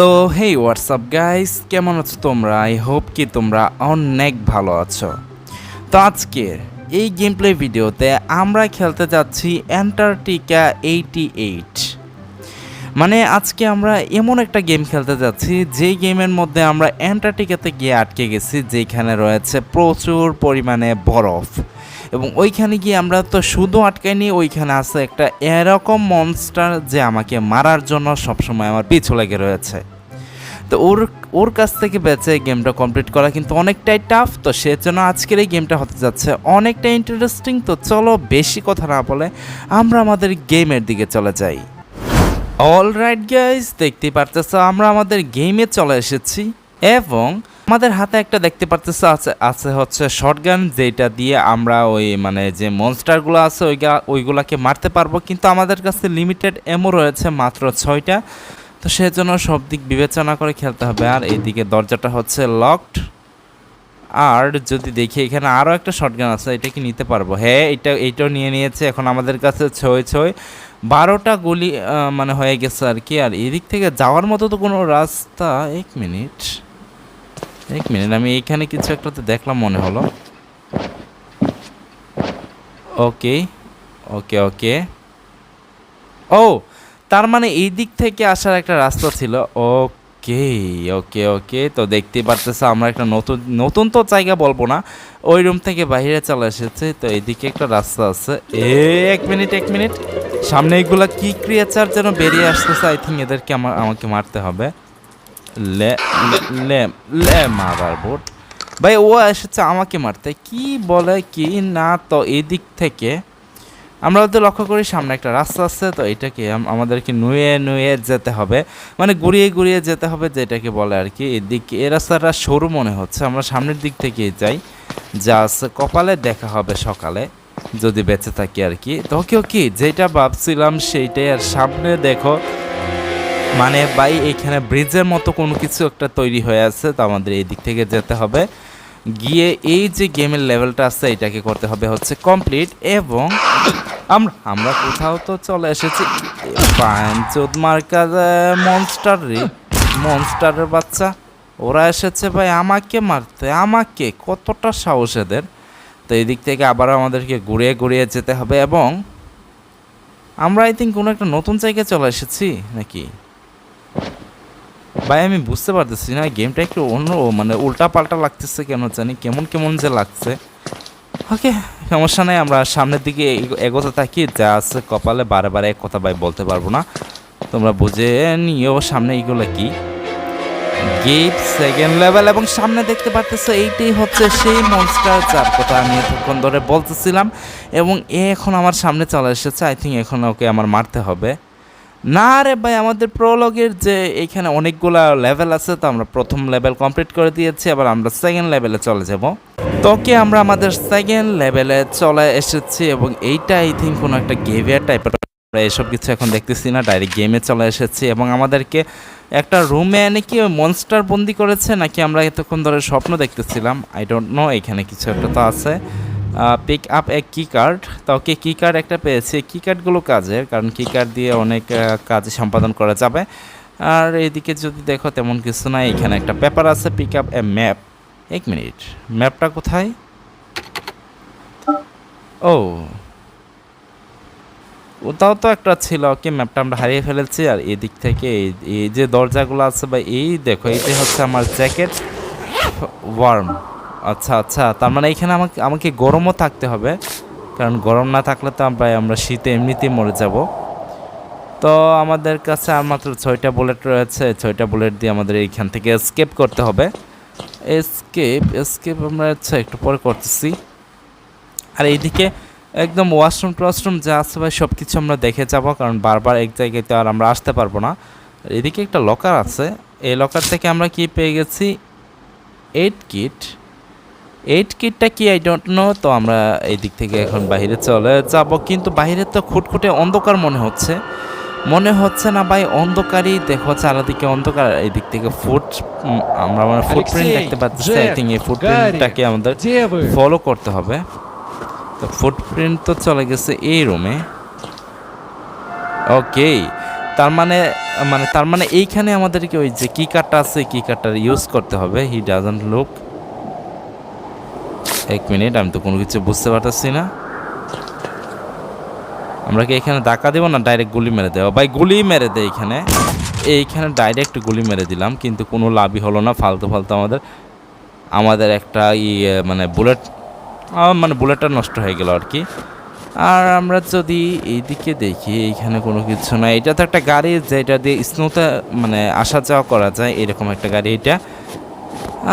তো হেই WhatsApp guys কেমন আছো তোমরা? আই হোপ কি তোমরা অনেক ভালো আছো। তো আজকের এই গেম প্লে ভিডিওতে আমরা খেলতে যাচ্ছি অ্যান্টার্কটিকা এইটি এইট মানে আজকে আমরা এমন একটা গেম খেলতে যাচ্ছি যেই গেমের মধ্যে আমরা অ্যান্টার্কটিকাতে গিয়ে আটকে গেছি, যেখানে রয়েছে প্রচুর পরিমাণে বরফ। এবং ওইখানে গিয়ে আমরা তো শুধু আটকাইনি, ওইখানে আছে একটা এরকম মনস্টার যে আমাকে মারার জন্য সবসময় আমার পিছু লেগে রয়েছে। তো ওর ওর কাছ থেকে বেঁচে গেমটা কমপ্লিট করা কিন্তু অনেকটাই টাফ তো সেজন্য আজকের এই গেমটা হতে যাচ্ছে অনেকটা ইন্টারেস্টিং তো চলো বেশি কথা না বলে আমরা আমাদের গেমের দিকে চলে যাই। অল রাইট গাইজ দেখতে পারতেছো আমরা আমাদের গেমে চলে এসেছি এবং আমাদের হাতে একটা দেখতে পারতেছো আছে আছে হচ্ছে শর্টগান যেটা দিয়ে আমরা ওই মানে যে মনস্টারগুলো আছে ওইগা, ওইগুলাকে মারতে পারব, কিন্তু আমাদের কাছে লিমিটেড এমও রয়েছে মাত্র ছয়টা। তো সেজন্য সব দিক বিবেচনা করে খেলতে হবে। আর এইদিকে দরজাটা হচ্ছে লকড আর যদি দেখি এখানে আরও একটা শটগান আছে, এটা কি নিতে পারব? হ্যাঁ এটা, এইটাও নিয়ে নিয়েছে। এখন আমাদের কাছে ছয় ছয়। বারোটা গুলি মানে হয়ে গেছে আর কি। আর এদিক থেকে যাওয়ার মতো তো কোনো রাস্তা। এক মিনিট। এক মিনিট, আমি এইখানে কিছু একটা তো দেখলাম মনে হলো। ওকে ওকে ওকে। ও! তার মানে এই দিক থেকে আসার একটা রাস্তা ছিল। ওকে ওকে ওকে, তো দেখতে পারতেছে আমরা একটা নতুন নতুন তো জায়গা বলব না। ওই রুম থেকে বাইরে চলে এসেছে, তো এইদিকে একটা রাস্তা আছে। এ, এক মিনিট এক মিনিট। সামনে এগুলা কি ক্রিয়েচার যেন বেরিয়ে আসতেছে? আই থিঙ্ক এদেরকে আমার, আমাকে মারতে হবে। লে, লে- মারার বোট। ভাই, ও এসেছে আমাকে মারতে। কি বলে কি না, তো এদিক থেকে আমরা যদি লক্ষ্য করি সামনে একটা রাস্তা আছে, তো এটাকে আমাদেরকে নুয়ে নুয়ে যেতে হবে। মানে ঘুরিয়ে ঘুরিয়ে যেতে হবে যেটাকে বলে আর কি। এদিকে এ রাস্তাটা সরু মনে হচ্ছে। আমরা সামনের দিক থেকে যাই। যা কপালে দেখা হবে সকালে, যদি বেঁচে থাকি আর কি। তো ওকে ওকে, যেটা ভাবছিলাম সেইটাই। আর সামনে দেখো মানে ভাই, এখানে ব্রিজের মতো কোনো কিছু একটা তৈরি হয়ে আছে, তো আমাদের এই দিক থেকে যেতে হবে। গিয়ে এই যে গেমের লেভেলটা আছে, এটাকে করতে হবে হচ্ছে কমপ্লিট এবং আমরা আমরা কোথাও তো চলে এসেছি। পাঞ্চোদ মার্কা মনস্টার রে। মনস্টারের বাচ্চা। ওরা এসেছে ভাই আমাকে মারতে। আমাকে। কতটা সাহস এদের। তো এই দিক থেকে আবার আমাদেরকে ঘুরিয়ে ঘুরিয়ে যেতে হবে এবং আমরা আই থিঙ্ক কোনো একটা নতুন জায়গায় চলে এসেছি নাকি? ভাই, আমি বুঝতে পারতেছি না গেমটা একটু অন্য মানে উল্টা পাল্টা লাগতেছে কেন জানি। কেমন কেমন যে লাগছে। ওকে, সমস্যা নেই, আমরা সামনের দিকে এগো- এগোতে থাকি, যা আছে কপালে বারে বারে এক কথা ভাই বলতে পারব না। তোমরা বুঝে নিও সামনে এগুলো কি। গেট সেকেন্ড লেভেল এবং সামনে দেখতে পারতেছো, এইটাই হচ্ছে সেই মনস্টার যার কথা আমি এতক্ষণ ধরে বলতেছিলাম। এবং এ এখন আমার সামনে চলে এসেছে আই থিঙ্ক এখন ওকে আমার মারতে হবে। না রে ভাই, আমাদের প্রোলগের যে এখানে অনেকগুলা লেভেল আছে, তো আমরা প্রথম লেভেল কমপ্লিট করে দিয়েছি আবার আমরা সেকেন্ড লেভেলে চলে যাব। তোকে আমরা আমাদের সেকেন্ড লেভেলে চলে এসেছি, এবং এইটা আই থিঙ্ক কোনো একটা গেভিয়ার টাইপের আমরা এসব কিছু এখন দেখতেছি না ডাইরেক্ট গেমে চলে এসেছি, এবং আমাদেরকে একটা রুমে এনে কি মনস্টার বন্দি করেছে, নাকি আমরা এতক্ষণ ধরে স্বপ্ন দেখতেছিলাম? আই ডোন্ট নো এখানে কিছু একটা তো আছে। পিক আপ এ কি কার্ড তো ওকে কি কার্ড একটা পেয়েছি। কি কার্ডগুলো কাজের, কারণ কি কার্ড দিয়ে অনেক কাজ সম্পাদন করা যাবে। আর এদিকে যদি দেখো তেমন কিছু নাই। এখানে একটা পেপার আছে পিক আপ এ ম্যাপ এক মিনিট। ম্যাপটা কোথায়? ও। ওটাও তো একটা ছিল। ওকে ম্যাপটা আমরা হারিয়ে ফেলেছি। আর এদিক থেকে এই যে দরজাগুলো আছে বা এই, দেখো এইটাই হচ্ছে আমার জ্যাকেট ওয়ার্ম আচ্ছা আচ্ছা। তার মানে এখানে আমাকে আমাকে গরমও থাকতে হবে। কারণ গরম না থাকলে তো আমরা আমরা শীতে এমনিতেই মরে যাব। তো আমাদের কাছে আর মাত্র ছয়টা বুলেট রয়েছে। ছয়টা বুলেট দিয়ে আমাদের এইখান থেকে স্কেপ করতে হবে। এসকেপ এসকেপ আমরা আচ্ছা একটু পরে করতেছি। আর এইদিকে একদম ওয়াশরুম টওয়াশরুম যা আছে ভাই সব কিছু আমরা দেখে যাব। কারণ বারবার এক জায়গায় তো আর আমরা আসতে পারব না। এদিকে একটা লকার আছে। এই লকার থেকে আমরা কি পেয়ে গেছি? এইট কিট এইট কিটটা কি? আই ডোন্ট নো তো আমরা এই দিক থেকে এখন বাইরে চলে যাব। কিন্তু বাইরে তো খুটখুটে অন্ধকার মনে হচ্ছে। মনে হচ্ছে না ভাই অন্ধকারই। দেখো চারাদিকে অন্ধকার। এই দিক থেকে ফুট আমরা মানে ফুটপ্রিন্ট দেখতে পাচ্ছি। আই থিঙ্ক এই ফুটপ্রিন্টটাকে আমাদের ফলো করতে হবে। তো ফুটপ্রিন্ট তো চলে গেছে এই রুমে ওকে তার মানে মানে তার মানে এইখানে আমাদেরকে ওই যে কি কার্ডটা আছে কি কার্ডটা ইউজ করতে হবে। হি ডাজন্ট লুক এক মিনিট, আমি তো কোনো কিছু বুঝতে পারতেছি না। আমরা কি এখানে ধাক্কা দেবো না ডাইরেক্ট গুলি মেরে দেবো? ভাই, গুলি মেরে দেয় এখানে। এইখানে ডাইরেক্ট গুলি মেরে দিলাম, কিন্তু কোনো লাভই হলো না, ফালতু ফালতু আমাদের। আমাদের একটা ইয়ে মানে বুলেট মানে বুলেটটা নষ্ট হয়ে গেল আর কি। আর আমরা যদি এইদিকে দেখি, এইখানে কোনো কিছু না। এটা তো একটা গাড়ি, যেটা দিয়ে স্নোতে মানে আসা যাওয়া করা যায়, এরকম একটা গাড়ি এটা।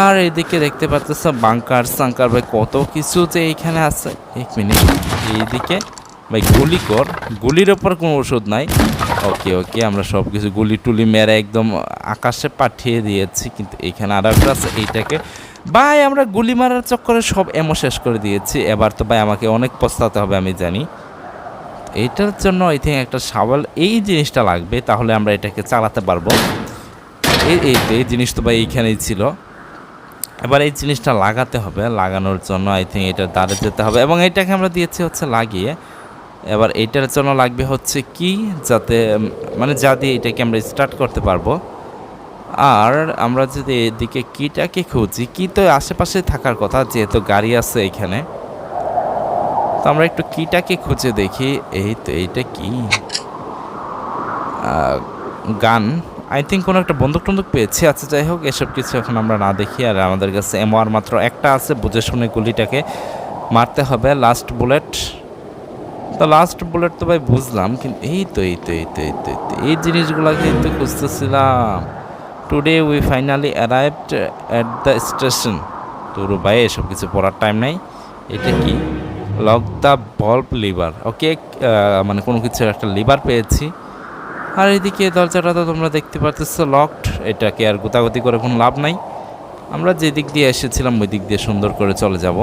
আর এইদিকে দেখতে পাচ্ছ বাংকার, সাংকার ভাই কত কিছু যে এইখানে আছে। এক মিনিট। এইদিকে ভাই গুলি কর। গুলির ওপর কোনো ওষুধ নাই। ওকে ওকে, আমরা সব কিছু গুলি টুলি মেরে একদম আকাশে পাঠিয়ে দিয়েছি, কিন্তু এখানে আর একটা আছে এইটাকে। ভাই, আমরা গুলি মারার চক্করে সব এমো শেষ করে দিয়েছি। এবার তো ভাই আমাকে অনেক পস্তাতে হবে, আমি জানি। এইটার জন্য আই থিঙ্ক একটা সাবাল এই জিনিসটা লাগবে, তাহলে আমরা এটাকে চালাতে পারব। এই এই জিনিস তো ভাই এইখানেই ছিল। এবার এই জিনিসটা লাগাতে হবে, লাগানোর জন্য আই থিঙ্ক এটা দাঁড়ে যেতে হবে এবং এটাকে আমরা দিয়েছি হচ্ছে লাগিয়ে। এবার এইটার জন্য লাগবে হচ্ছে কি? যাতে মানে যা দিয়ে এটাকে আমরা স্টার্ট করতে পারব। আর আমরা যদি এদিকে কিটাকে খুঁজি, কি তো আশেপাশে থাকার কথা, যেহেতু গাড়ি আছে এখানে। তো আমরা একটু কিটাকে খুঁজে দেখি, এই তো এইটা কি? গান। আই থিঙ্ক কোনো একটা বন্দুক টন্দুক পেয়েছি। আচ্ছা যাই হোক এসব কিছু এখন আমরা না দেখি। আর আমাদের কাছে এমআর মাত্র একটা আছে, বুঝে শুনে গুলিটাকে মারতে হবে। লাস্ট বুলেট তো লাস্ট বুলেট তো ভাই বুঝলাম, কিন্তু এই তো এই তো এই তো এই তো এই তো, এই জিনিসগুলো কিন্তু খুঁজতেছিলাম। Today we finally arrived at the station তোর ভাই, এসব কিছু পড়ার টাইম নাই। এটা কি? Lock the bulb lever okay মানে কোনো কিছু একটা লিভার পেয়েছি। আর এদিকে দরজাটা তো তোমরা দেখতে পারতেছো লকড এটাকে আর গোতাগতি করে কোনো লাভ নাই। আমরা যে দিক দিয়ে এসেছিলাম, ওই দিক দিয়ে সুন্দর করে চলে যাব।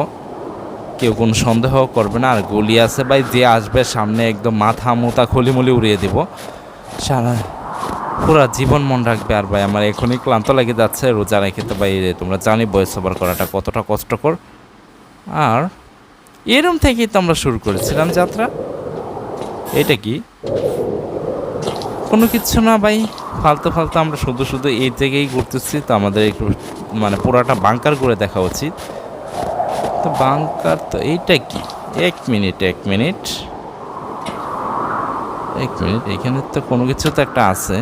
কেউ কোনো সন্দেহ করবে না, আর গলি আছে ভাই, যে আসবে সামনে একদম মাথা মুতা খলিমলি উড়িয়ে দিব। সারা পুরা জীবন মন রাখবে আর ভাই, আমার এখনই ক্লান্ত লেগে যাচ্ছে, রোজা রেখে তো ভাই তোমরা জানি বয়স ওভার করাটা কতটা কষ্টকর। আর এরম থেকেই তো আমরা শুরু করেছিলাম যাত্রা। এটা কি? কোনো কিছু না ভাই। ফালতু ফালতু আমরা শুধু শুধু এই জায়গায় ঘুরতেছি, তো আমাদের একটু মানে পুরাটা বাংকার করে দেখা উচিত। তো বাংকার তো এইটা কি? এক মিনিট এক মিনিট। এক মিনিট, এখানে তো কোনো কিছু তো একটা আছে।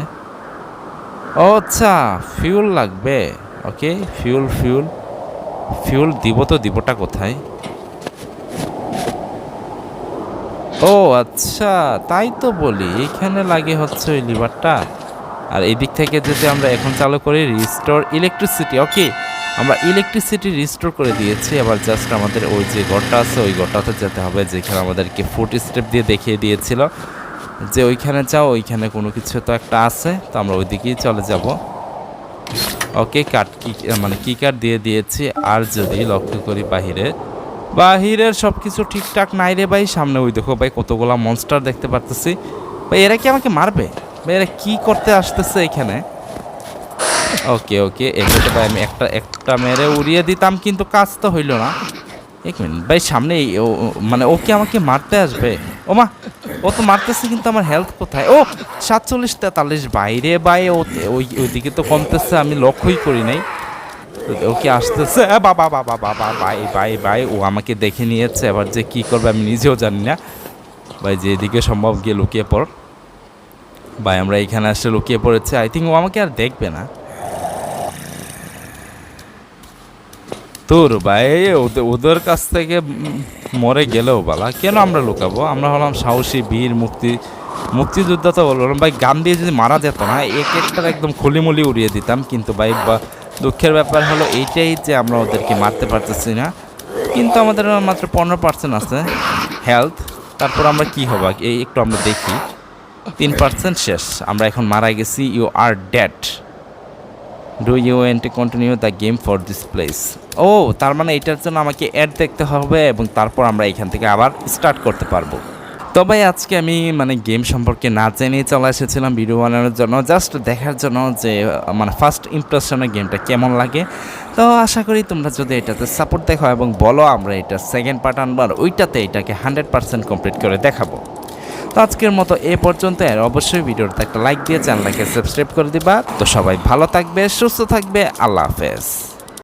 ও আচ্ছা ফিউল লাগবে। ওকে ফিউল ফিউল ফিউল দিব তো দিবটা কোথায়? ও আচ্ছা তাই তো বলি। এখানে লাগে হচ্ছে ওই লিভারটা। আর এই দিক থেকে যদি আমরা এখন চালু করি রিস্টোর ইলেকট্রিসিটি ওকে আমরা ইলেকট্রিসিটি রিস্টোর করে দিয়েছি এবার জাস্ট আমাদের ওই যে ঘরটা আছে, ওই ঘরটাতে যেতে হবে, যেখানে আমাদেরকে ফুট স্টেপ দিয়ে দেখিয়ে দিয়েছিল যে ওইখানে যাও, ওইখানে কোনো কিছু তো একটা আছে, তো আমরা ওই দিকেই চলে যাব। ওকে কাট কি মানে কি কার্ড দিয়ে দিয়েছি, আর যদি লক্ষ্য করি বাহিরে বাহিরের সব কিছু ঠিকঠাক নাই রে ভাই, সামনে ওই দেখো ভাই কতগুলা মনস্টার দেখতে পারতেছি। ভাই, এরা কি আমাকে মারবে? ভাই, এরা কি করতে আসতেছে এখানে? ওকে ওকে এগুলো ভাই আমি একটা একটা মেরে উড়িয়ে দিতাম, কিন্তু কাজ তো হইল না। এক মিনিট, ভাই, সামনে মানে ও কি আমাকে মারতে আসবে? ও মা, ও তো মারতেছে, কিন্তু আমার হেলথ কোথায়? ও, সাতচল্লিশ তেতাল্লিশ বাইরে বাই ও, ওই, ওইদিকে তো কমতেছে, আমি লক্ষ্যই করি নাই। ওকে আসতেছে? বাবা বাবা বাবা বাই বাই বাই। ও আমাকে দেখে নিয়েছে। এবার যে কি করবে আমি নিজেও জানি না। ভাই যে এদিকে সম্ভব গিয়ে লুকিয়ে পড়। ভাই আমরা এখানে আসলে লুকিয়ে পড়েছে। আই থিঙ্ক ও আমাকে আর দেখবে না। তোর ভাই ওদের ওদের কাছ থেকে মরে গেলেও বালা। কেন আমরা লুকাবো? আমরা হলাম সাহসী, বীর, মুক্তি, মুক্তিযোদ্ধা তো বললাম ভাই গান দিয়ে যদি মারা যেত না এক একটার একদম খুলিমুলি উড়িয়ে দিতাম। কিন্তু ভাই বা দুঃখের ব্যাপার হলো এইটাই যে আমরা ওদেরকে মারতে পারতেছি না। কিন্তু আমাদের মাত্র পনেরো পার্সেন্ট আছে হেলথ তারপর আমরা কি হব? এই একটু আমরা দেখি। তিন পার্সেন্ট শেষ। আমরা এখন মারা গেছি। You are dead do you want to continue the game for this place ও, তার মানে এটার জন্য আমাকে অ্যাড দেখতে হবে এবং তারপর আমরা এখান থেকে আবার স্টার্ট করতে পারব। তবে আজকে আমি মানে গেম সম্পর্কে না জেনে চলে এসেছিলাম ভিডিও বানানোর জন্য। জাস্ট দেখার জন্য যে মানে ফার্স্ট ইমপ্রেশনে গেমটা কেমন লাগে। তো আশা করি তোমরা যদি এটাতে সাপোর্ট দেখো এবং বলো, আমরা এটা সেকেন্ড পার্ট আনবার ওইটাতে এটাকে হান্ড্রেড পার্সেন্ট কমপ্লিট করে দেখাবো। তো আজকের মতো এ পর্যন্ত, আর অবশ্যই ভিডিওতে একটা লাইক দিয়ে চ্যানেলটাকে সাবস্ক্রাইব করে দিবা। তো সবাই ভালো থাকবে, সুস্থ থাকবে, আল্লাহ হাফেজ।